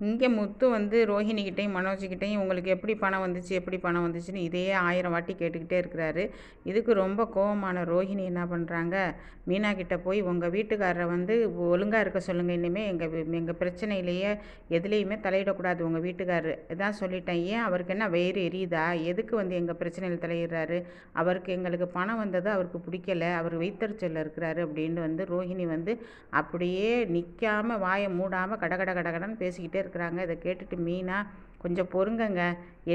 இங்கே முத்து வந்து ரோஹிணிக்கிட்டையும் மனோஜ்கிட்டையும் உங்களுக்கு எப்படி பணம் வந்துச்சு எப்படி பணம் வந்துச்சுன்னு இதையே ஆயிரம் வாட்டி கேட்டுக்கிட்டே இருக்கிறாரு. இதுக்கு ரொம்ப கோவமான ரோஹிணி என்ன பண்ணுறாங்க மீனா கிட்டே போய் உங்கள் வீட்டுக்காரரை வந்து ஒழுங்காக இருக்க சொல்லுங்கள் இனிமேல் எங்கள் எங்கள் பிரச்சனையிலேயே எதுலேயுமே தலையிடக்கூடாது உங்கள் வீட்டுக்காரரு. இதான் சொல்லிட்டேன். ஏன்? அவருக்கு என்ன வயிறு எரியுதா? எதுக்கு வந்து எங்கள் பிரச்சனையில் தலையிடுறாரு? அவருக்கு எங்களுக்கு பணம் வந்தது அவருக்கு பிடிக்கல. அவர் வைத்தறிச்சலில் இருக்கிறாரு அப்படின்னு வந்து ரோஹிணி வந்து அப்படியே நிற்காம வாயை மூடாமல் கடகட கடகடன்னு பேசிக்கிட்டே இருக்கிறாங்க இதை கேட்டுட்டு மீனா கொஞ்சம் பொறுங்கங்க.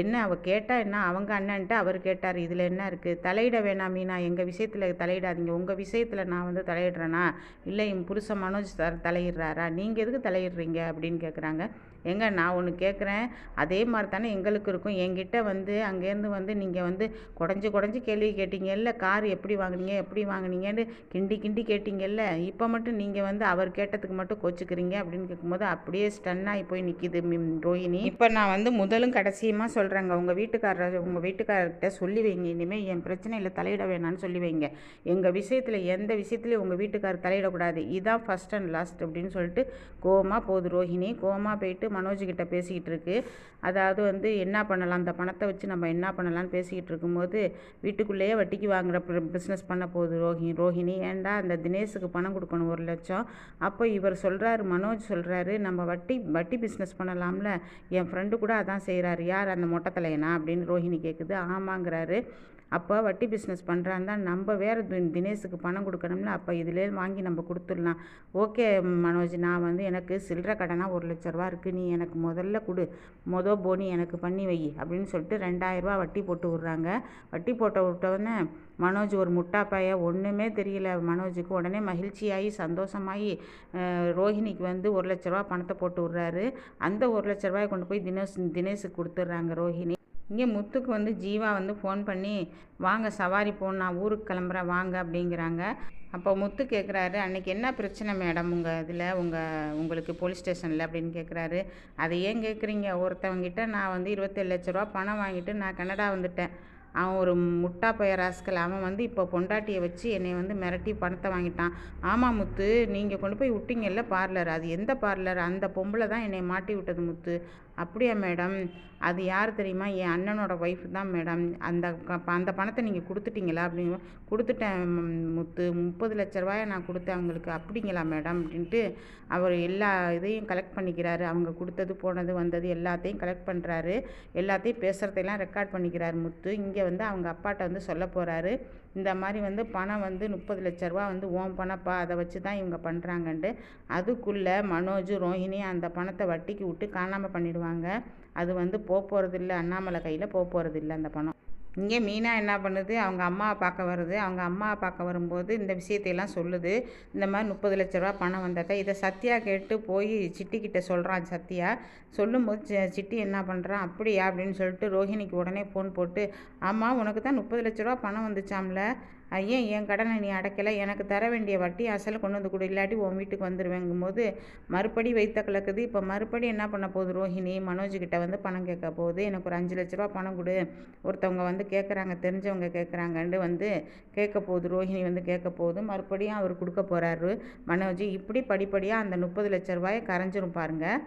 என்ன அவள் கேட்டால் என்ன? அவங்க அண்ணன்ட்டு அவர் கேட்டார் இதில் என்ன இருக்குது தலையிட வேணாம் மீனா. எங்கள் விஷயத்தில் தலையிடாதீங்க. உங்கள் விஷயத்தில் நான் வந்து தலையிடுறேனா? இல்லை என் புருஷன் மனோஜ் சார் தலையிடுறாரா? நீங்கள் எதுக்கு தலையிடுறீங்க? அப்படின்னு கேட்குறாங்க எங்க நான் ஒன்று கேட்குறேன் அதே மாதிரி தானே எங்களுக்கு இருக்கும். என்கிட்ட வந்து அங்கேருந்து வந்து நீங்கள் வந்து குடஞ்சி குடஞ்சி கேள்வி கேட்டீங்கல்ல. கார் எப்படி வாங்குனீங்க? எப்படி வாங்குனீங்கன்னு கிண்டி கிண்டி கேட்டீங்கல்ல. இப்போ மட்டும் நீங்கள் வந்து அவர் கேட்டதுக்கு மட்டும் கோச்சிக்கிறீங்க? அப்படின்னு கேட்கும்போது அப்படியே ஸ்டன் ஆகி போய் நிற்கிது ரோஹிணி. இப்போ நான் வந்து முதலும் கடைசியுமா சொல்கிறேங்க உங்கள் வீட்டுக்காரர் உங்கள் வீட்டுக்காரர்கிட்ட சொல்லி வைங்க. இனிமேல் என் பிரச்சனையில் தலையிட வேணான்னு சொல்லி வைங்க. எங்கள் விஷயத்தில் எந்த விஷயத்துலையும் உங்கள் வீட்டுக்காரர் தலையிடக்கூடாது. இதுதான் ஃபஸ்ட் அண்ட் லாஸ்ட் அப்படின்னு சொல்லிட்டு கோமா போகுது ரோஹிணி. கோவமாக போயிட்டு மனோஜ்கிட்ட பேசிக்கிட்டு இருக்கு. அதாவது வந்து என்ன பண்ணலாம்? அந்த பணத்தை வச்சு நம்ம என்ன பண்ணலாம்னு பேசிக்கிட்டு இருக்கும்போது வீட்டுக்குள்ளேயே வட்டிக்கு வாங்குற பிஸ்னஸ் பண்ண போகுது ரோஹி ரோஹிணி. ஏன்டா அந்த தினேஷுக்கு பணம் கொடுக்கணும் ஒரு லட்சம்? அப்போ இவர் சொல்கிறாரு மனோஜ் சொல்கிறாரு நம்ம வட்டி வட்டி பிஸ்னஸ் பண்ணலாம்ல. என் ஃப்ரெண்டு கூட அதான் செய்கிறாரு யார் அந்த மொட்டை தலையனா? அப்படின்னு ரோஹிணி கேட்குது ஆமாங்கிறாரு. அப்போ வட்டி பிஸ்னஸ் பண்ணுறான் தான் நம்ம வேறு தினேஷுக்கு பணம் கொடுக்கணும்ல அப்போ இதிலே வாங்கி நம்ம கொடுத்துடலாம். ஓகே மனோஜ் நான் வந்து எனக்கு சில்லற கடனாக ஒரு லட்ச ரூபா இருக்குது நீ எனக்கு முதல்ல கொடு மொதல் போனி எனக்கு பண்ணி வை அப்படின்னு சொல்லிட்டு ரெண்டாயிரரூபா வட்டி போட்டு விட்றாங்க. வட்டி போட்ட விட்டவுடனே மனோஜ் ஒரு முட்டாப்பாய ஒன்றுமே தெரியல. மனோஜுக்கு உடனே மகிழ்ச்சியாகி சந்தோஷமாகி ரோஹிணிக்கு வந்து ஒரு லட்ச ரூபா பணத்தை போட்டு விட்றாரு. அந்த ஒரு லட்ச ரூபாயை கொண்டு போய் தினேஷ் தினேஷுக்கு கொடுத்துட்றாங்க ரோஹிணி. இங்கே முத்துக்கு வந்து ஜீவா வந்து ஃபோன் பண்ணி வாங்க சவாரி போகணும் நான் ஊருக்கு கிளம்புறேன் வாங்க அப்படிங்கிறாங்க. அப்போ முத்து கேட்குறாரு அன்றைக்கி என்ன பிரச்சனை மேடம் உங்கள் இதில்? உங்கள் உங்களுக்கு போலீஸ் ஸ்டேஷனில்? அப்படின்னு கேட்குறாரு அதை ஏன் கேட்குறீங்க ஒருத்தவங்கிட்ட நான் வந்து இருபத்தேழு லட்ச ரூபா பணம் வாங்கிட்டு நான் கனடா வந்துட்டேன். அவன் ஒரு முட்டா பைய ராஸ்கல் அவன் வந்து இப்போ பொண்டாட்டியை வச்சு என்னை வந்து மிரட்டி பணத்தை வாங்கிட்டான். ஆமாம் முத்து நீங்கள் கொண்டு போய் விட்டீங்கல்ல பார்லர். அது எந்த பார்லர்? அந்த பொம்பளை தான் என்னை மாட்டி விட்டது முத்து. அப்படியா மேடம்? அது யார் தெரியுமா? என் அண்ணனோட ஒய்ஃப் தான் மேடம். அந்த அந்த பணத்தை நீங்கள் கொடுத்துட்டீங்களா? அப்படிங்க கொடுத்துட்டேன் முத்து. முப்பது லட்ச ரூபாயை நான் கொடுத்தேன் அவங்களுக்கு. அப்படிங்களா மேடம்? அப்படின்ட்டு அவர் எல்லா இதையும் கலெக்ட் பண்ணிக்கிறாரு. அவங்க கொடுத்தது போனது வந்தது எல்லாத்தையும் கலெக்ட் பண்ணுறாரு எல்லாத்தையும் பேசுகிறதையெல்லாம் ரெக்கார்ட் பண்ணிக்கிறார் முத்து. இங்கே வந்து அவங்க அப்பாட்ட வந்து சொல்ல போகிறாரு இந்த மாதிரி வந்து பணம் வந்து முப்பது லட்ச ரூபா வந்து ஓம் பணப்பா அதை வச்சு தான் இவங்க பண்ணுறாங்கன்ட்டு அதுக்குள்ளே மனோஜ் ரோஹிணி அந்த பணத்தை வட்டிக்கு விட்டு காணாமல் பண்ணிடுவாங்க. அது வந்து போக போகிறதில்ல அண்ணாமலை கையில் போக போகிறதில்ல அந்த பணம். இங்கே மீனா என்ன பண்ணுது? அவங்க அம்மாவை பார்க்க வருது. அவங்க அம்மாவை பார்க்க வரும்போது இந்த விஷயத்தையெல்லாம் சொல்லுது. இந்த மாதிரி முப்பது லட்ச ரூபா பணம் வந்ததை இதை சத்யா கேட்டு போய் சிட்டிக்கிட்ட சொல்கிறான் சத்யா. சொல்லும்போது சிட்டி என்ன பண்ணுறான் அப்படியா? அப்படின்னு சொல்லிட்டு ரோஹிணிக்கு உடனே ஃபோன் போட்டு ஆமாம் உனக்கு தான் முப்பது லட்ச ரூபா பணம் வந்துச்சாம்ல? ஏன் என் கடனை நீ அடைக்கலை. எனக்கு தர வேண்டிய வட்டி அசலை கொண்டு வந்து கொடு. இல்லாட்டி உன் வீட்டுக்கு வந்துடுவேங்கும் போது மறுபடி வைத்த கலக்குது இப்போ மறுபடி என்ன பண்ண போகுது ரோஹிணி? மனோஜ்கிட்ட வந்து பணம் கேட்க போகுது. எனக்கு ஒரு அஞ்சு லட்ச ரூபா பணம் கொடு. ஒருத்தவங்க வந்து கேட்குறாங்க தெரிஞ்சவங்க கேட்குறாங்கன்னு வந்து கேட்க போகுது. ரோஹிணி வந்து கேட்க போகுது. மறுபடியும் அவர் கொடுக்க போகிறாரு மனோஜ். இப்படி படிப்படியாக அந்த முப்பது லட்ச ரூபாயை கரைஞ்சிரும் பாருங்கள்